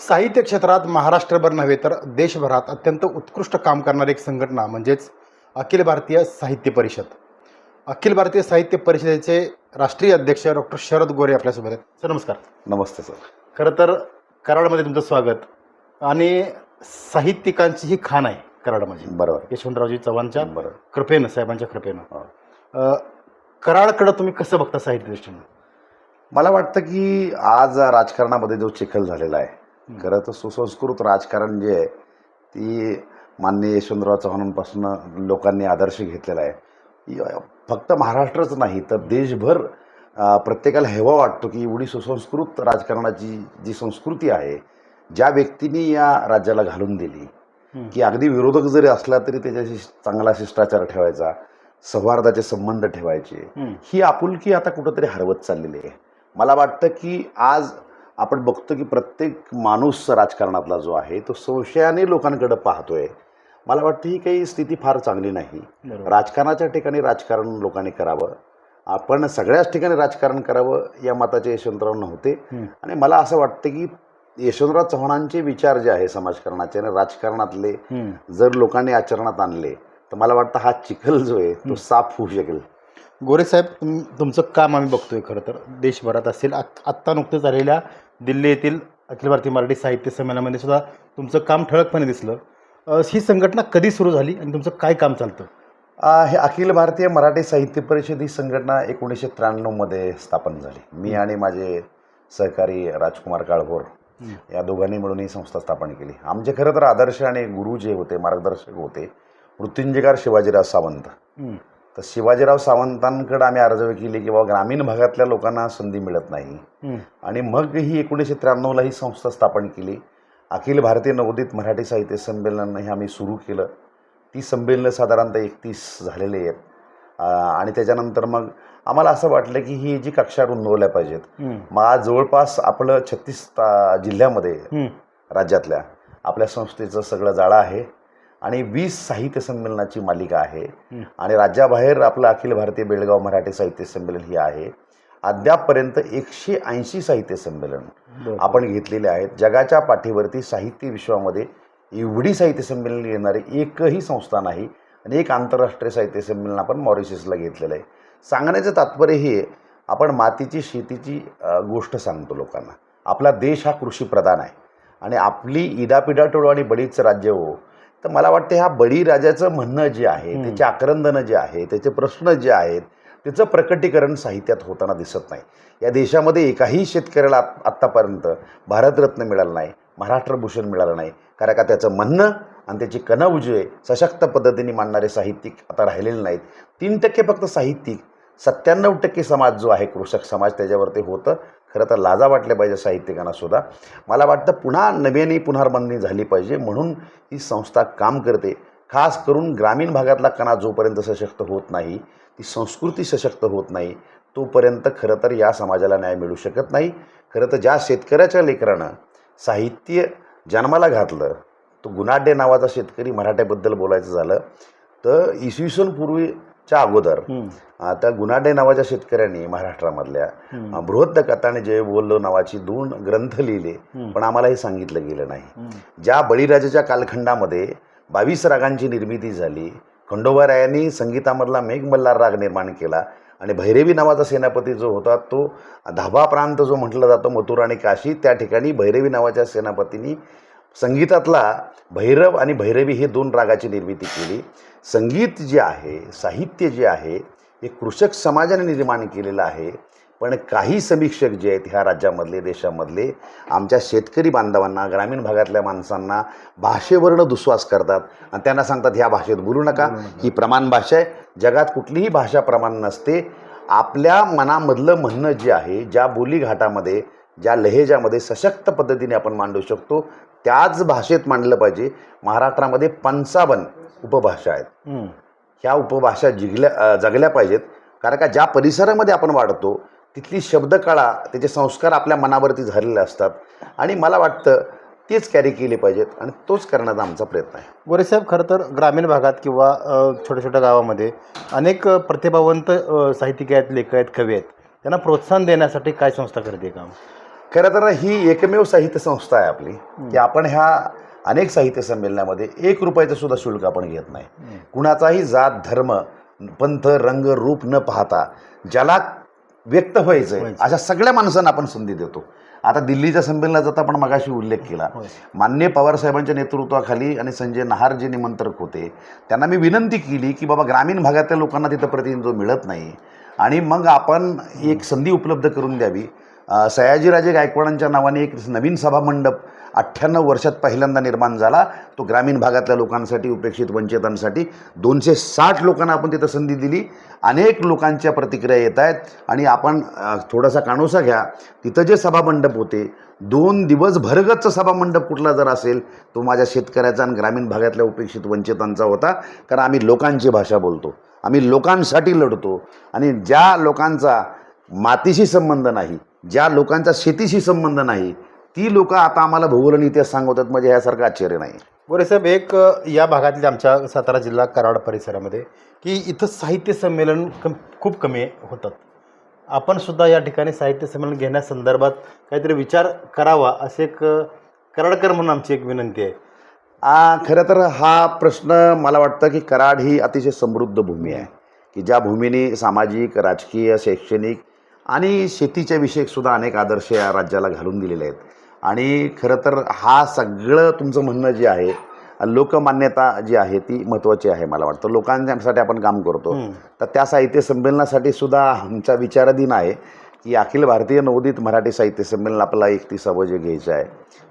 साहित्य क्षेत्रात महाराष्ट्रभर नव्हे तर देशभरात अत्यंत उत्कृष्ट काम करणारी एक संघटना म्हणजेच अखिल भारतीय साहित्य परिषद. अखिल भारतीय साहित्य परिषदेचे राष्ट्रीय अध्यक्ष डॉक्टर शरद गोरे आपल्यासोबत आहेत. सर नमस्कार. नमस्ते सर. खरं तर कराडमध्ये तुमचं स्वागत आणि साहित्यिकांची ही खाण आहे कराडमध्ये. बरोबर. यशवंतरावजी चव्हाणच्या बरोबर. कृपेनं साहेबांच्या कृपेनं. हो. अ, कराडकडं तुम्ही कसं बघता साहित्य दृष्टीनं मला वाटतं की आज राजकारणामध्ये जो चिखल झालेला आहे. खरं तर सुसंस्कृत राजकारण जे आहे ती माननीय यशवंतराव चव्हाणांपासून लोकांनी आदर्श घेतलेला आहे फक्त महाराष्ट्रच नाही तर देशभर प्रत्येकाला हेवा वाटतो की एवढी सुसंस्कृत राजकारणाची जी संस्कृती आहे ज्या व्यक्तींनी या राज्याला घालून दिली. की अगदी विरोधक जरी असला तरी त्याच्याशी चांगला शिष्टाचार ठेवायचा सौहार्दाचे संबंध ठेवायचे. ही आपुलकी आता कुठंतरी हरवत चाललेली आहे मला वाटतं की आज आपण बघतो की प्रत्येक माणूस राजकारणातला जो आहे तो संशयाने लोकांकडे पाहतोय मला वाटतं ही काही स्थिती फार चांगली नाही. राजकारणाच्या ठिकाणी राजकारण लोकांनी करावं आपण सगळ्याच ठिकाणी राजकारण करावं या मताचे यशवंतराव नव्हते. आणि मला असं वाटतं की यशवंतराव चव्हाणांचे विचार जे आहे समाजकारणाचे आणि राजकारणातले. जर लोकांनी आचरणात आणले तर मला वाटतं हा चिखल जो आहे तो साफ होऊ शकेल गोरे साहेब तुम तुमचं काम आम्ही बघतोय खरं तर. देशभरात असेल. आत- आत्ता नुकतं झालेल्या दिल्ली येथील अखिल भारतीय मराठी साहित्य संमेलनामध्ये सुद्धा तुमचं काम ठळकपणे दिसलं. अ, ही संघटना कधी सुरू झाली आणि तुमचं काय काम चालतं? आ, हे अखिल भारतीय मराठी साहित्य परिषद ही संघटना एकोणीसशे त्र्याण्णवमध्ये स्थापन झाली. मी आणि माझे सहकारी राजकुमार काळभोर. या दोघांनी मिळून ही संस्था स्थापन केली. आमचे खरं तर आदर्श आणि गुरु जे होते मार्गदर्शक होते मृत्युंजयकार शिवाजीराव सावंत. हं. तर शिवाजीराव सावंतांकडे आम्ही अर्ज केली की बाबा ग्रामीण भागातल्या लोकांना संधी मिळत नाही. आणि मग ही एकोणीसशे त्र्याण्णवला ही संस्था स्थापन केली अखिल भारतीय नवोदित मराठी साहित्य संमेलन हे आम्ही सुरू केलं ती संमेलनं साधारणतः एकतीस झालेली आहेत आणि त्याच्यानंतर मग आम्हाला असं वाटलं की ही जी कक्षा रुंदवल्या पाहिजेत. मग आज जवळपास आपलं छत्तीस जिल्ह्यामध्ये. राज्यातल्या आपल्या संस्थेचं सगळं जाळं आहे आणि वीस साहित्य संमेलनाची मालिका आहे. आणि राज्याबाहेर आपलं अखिल भारतीय बेळगाव मराठी साहित्य संमेलन ही आहे. अद्यापपर्यंत एकशे ऐंशी साहित्य संमेलन. आपण घेतलेले आहेत. जगाच्या पाठीवरती साहित्य विश्वामध्ये एवढी साहित्य संमेलन घेणारी एकही संस्था नाही. आणि एक आंतरराष्ट्रीय साहित्य संमेलन आपण मॉरिशसला घेतलेलं आहे. सांगण्याचं तात्पर्य हे आपण मातीची शेतीची गोष्ट सांगतो लोकांना. आपला देश हा कृषीप्रधान आहे. आणि आपली इडापिडा टोळू आणि बळीचं राज्य हो तर मला वाटतं ह्या बळीराजाचं म्हणणं जे आहे. त्याचे आक्रंदनं जे आहे त्याचे प्रश्न जे आहेत त्याचं प्रकटीकरण साहित्यात होताना दिसत नाही. या देशामध्ये एकाही शेतकऱ्याला आत- आत्तापर्यंत भारतरत्न मिळालं नाही महाराष्ट्रभूषण मिळालं नाही. कारण का त्याचं म्हणणं आणि त्याची आहे, सशक्त पद्धतीने मांडणारे साहित्यिक आता राहिलेले नाहीत. तीन टक्के फक्त साहित्यिक सत्त्याण्णव टक्के समाज जो आहे कृषक समाज त्याच्यावरती होतं. खरं तर लाजा वाटल्या पाहिजे साहित्यिकांना सुद्धा. मला वाटतं पुन्हा नव्याने पुनर्बांधणी झाली पाहिजे म्हणून ही संस्था काम करते. खास करून ग्रामीण भागातला कणा जोपर्यंत सशक्त होत नाही ती संस्कृती सशक्त होत नाही तोपर्यंत खरं तर या समाजाला न्याय मिळू शकत नाही. खरं तर ज्या शेतकऱ्याच्या लेकरानं साहित्य जन्माला घातलं तो गुणाढ्य नावाचा शेतकरी मराठ्याबद्दल बोलायचं झालं तर इसवी पूर्वी पूर्वीच्या अगोदर. आता गुणाढ्य नावाच्या शेतकऱ्यांनी महाराष्ट्रामधल्या बृहद्द जय बोल्लो नावाची दोन ग्रंथ लिहिले. पण आम्हाला हे सांगितलं गेलं नाही. ज्या बळीराजाच्या कालखंडामध्ये बावीस रागांची निर्मिती झाली खंडोबारायांनी संगीतामधला मेघमल्हार राग निर्माण केला आणि भैरवी नावाचा सेनापती जो होता तो धाबा प्रांत जो म्हटला जातो मथुरा आणि काशी त्या ठिकाणी भैरवी नावाच्या सेनापतींनी संगीतातला भैरव आणि भैरवी हे दोन रागाची निर्मिती केली. संगीत जे आहे साहित्य जे आहे हे कृषक समाजाने निर्माण केलेलं आहे. पण काही समीक्षक जे आहेत ह्या राज्यामधले देशामधले आमच्या शेतकरी बांधवांना ग्रामीण भागातल्या माणसांना भाषेवरनं दुस्वास करतात आणि त्यांना सांगतात ह्या भाषेत बोलू नका. ही प्रमाण भाषा आहे. जगात कुठलीही भाषा प्रमाण नसते. आपल्या मनामधलं म्हणणं जे आहे ज्या बोलीघाटामध्ये ज्या लहेजामध्ये सशक्त पद्धतीने आपण मांडू शकतो त्याच भाषेत मांडलं पाहिजे. महाराष्ट्रामध्ये पंचावन्न उपभाषा आहेत. ह्या उपभाषा जिगल्या जगल्या पाहिजेत. कारण का ज्या परिसरामध्ये आपण वाढतो तिथली शब्दकळा त्याचे संस्कार आपल्या मनावरती झालेले असतात. आणि मला वाटतं तेच कॅरी केले पाहिजेत आणि तोच करण्याचा आमचा प्रयत्न आहे. गोरे साहेब खरं तर ग्रामीण भागात किंवा छोट्या छोट्या गावामध्ये अनेक प्रतिभावंत साहित्यिक आहेत लेखक आहेत कवी आहेत. त्यांना प्रोत्साहन देण्यासाठी काय संस्था करते काम? खरं तर ही एकमेव साहित्य संस्था आहे आपली. की आपण ह्या अनेक साहित्य संमेलनामध्ये एक रुपयाचं सुद्धा शुल्क आपण घेत नाही. कुणाचाही जात धर्म पंथ रंग रूप न पाहता ज्याला व्यक्त व्हायचं आहे व्हायचं. अशा सगळ्या माणसांना आपण संधी देतो. आता दिल्लीच्या संमेलनाचा आपण मगाशी उल्लेख केला. मान्य पवारसाहेबांच्या नेतृत्वाखाली आणि संजय नहार जे निमंत्रक होते. त्यांना मी विनंती केली की बाबा ग्रामीण भागातल्या लोकांना तिथं प्रतिनिधित्व मिळत नाही. आणि मग आपण एक संधी उपलब्ध करून द्यावी. सयाजीराजे गायकवाडांच्या नावाने एक नवीन सभामंडप अठ्ठ्याण्णव वर्षात पहिल्यांदा निर्माण झाला. तो ग्रामीण भागातल्या लोकांसाठी उपेक्षित वंचितांसाठी दोनशे साठ लोकांना आपण तिथं संधी दिली. अनेक लोकांच्या प्रतिक्रिया येत आहेत. आणि आपण थोडासा कानोसा घ्या. तिथं जे सभामंडप होते दोन दिवस भरगतचं सभामंडप कुठला जर असेल तो माझ्या शेतकऱ्याचा आणि ग्रामीण भागातल्या उपेक्षित वंचितांचा होता. कारण आम्ही लोकांची भाषा बोलतो. आम्ही लोकांसाठी लढतो. आणि ज्या लोकांचा मातीशी संबंध नाही ज्या लोकांचा शेतीशी संबंध नाही ती लोक आता आम्हाला भूगोल आणि इतिहास सांगवतात म्हणजे ह्यासारखं आश्चर्य नाही. गोरेसाहेब एक अ, या भागातल्या आमच्या सातारा जिल्हा कराड परिसरामध्ये की इथं साहित्य संमेलन कम खूप कमी होतात. आपण सुद्धा या ठिकाणी साहित्य संमेलन घेण्यासंदर्भात काहीतरी विचार करावा असे एक कराडकर म्हणून आमची एक विनंती आहे. आ, खरं तर हा प्रश्न मला वाटतं की कराड ही अतिशय समृद्ध भूमी आहे की ज्या भूमीने सामाजिक राजकीय शैक्षणिक आणि शेतीच्या विषयक सुद्धा अनेक आदर्श या राज्याला घालून दिलेले आहेत. आणि खरं तर हा सगळं तुमचं म्हणणं जे आहे लोकमान्यता जी आहे ती महत्त्वाची आहे मला वाटतं. लोकांसाठी आपण काम करतो. तर त्या साहित्य संमेलनासाठी सुद्धा आमचा विचाराधीन आहे की अखिल भारतीय नवोदित मराठी साहित्य संमेलन आपल्याला एकतीसावं जे घ्यायचं आहे.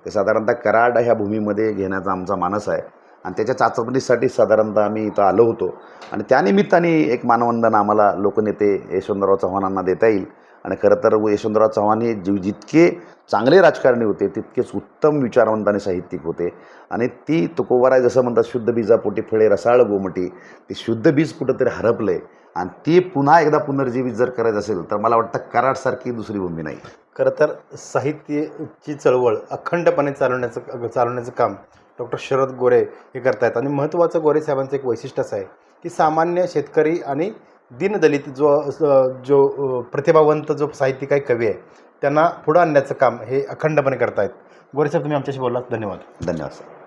ते साधारणतः कराड ह्या भूमीमध्ये घेण्याचा आमचा मानस आहे. आणि त्याच्या चाचपणीसाठी साधारणतः आम्ही इथं आलो होतो. आणि त्यानिमित्ताने एक मानवंदन आम्हाला लोकनेते यशवंतराव चव्हाणांना देता येईल. आणि खरं तर यशवंतराव चव्हाण हे जीव जितके चांगले राजकारणी होते तितकेच उत्तम विचारवंत आणि साहित्यिक होते. आणि ती तुकोबाराय जसं म्हणतात शुद्ध बीजापोटी फळे रसाळ गोमटी ते शुद्ध बीज कुठंतरी हरपले आणि ते पुन्हा एकदा पुनर्जीवित जर करायचं असेल तर मला वाटतं कराडसारखी दुसरी भूमी नाही. खरं तर साहित्यची चळवळ अखंडपणे चालवण्याचं चालवण्याचं काम डॉक्टर शरद गोरे हे करतायत. आणि महत्त्वाचं गोरे साहेबांचं एक वैशिष्ट्यच आहे की सामान्य शेतकरी आणि दीनदलित जो जो प्रतिभावंत जो साहित्यिक आहे कवी आहे त्यांना पुढं आणण्याचं काम हे अखंडपणे करतायत. गोरे साहेब तुम्ही आमच्याशी बोललात. धन्यवाद. धन्यवाद सर.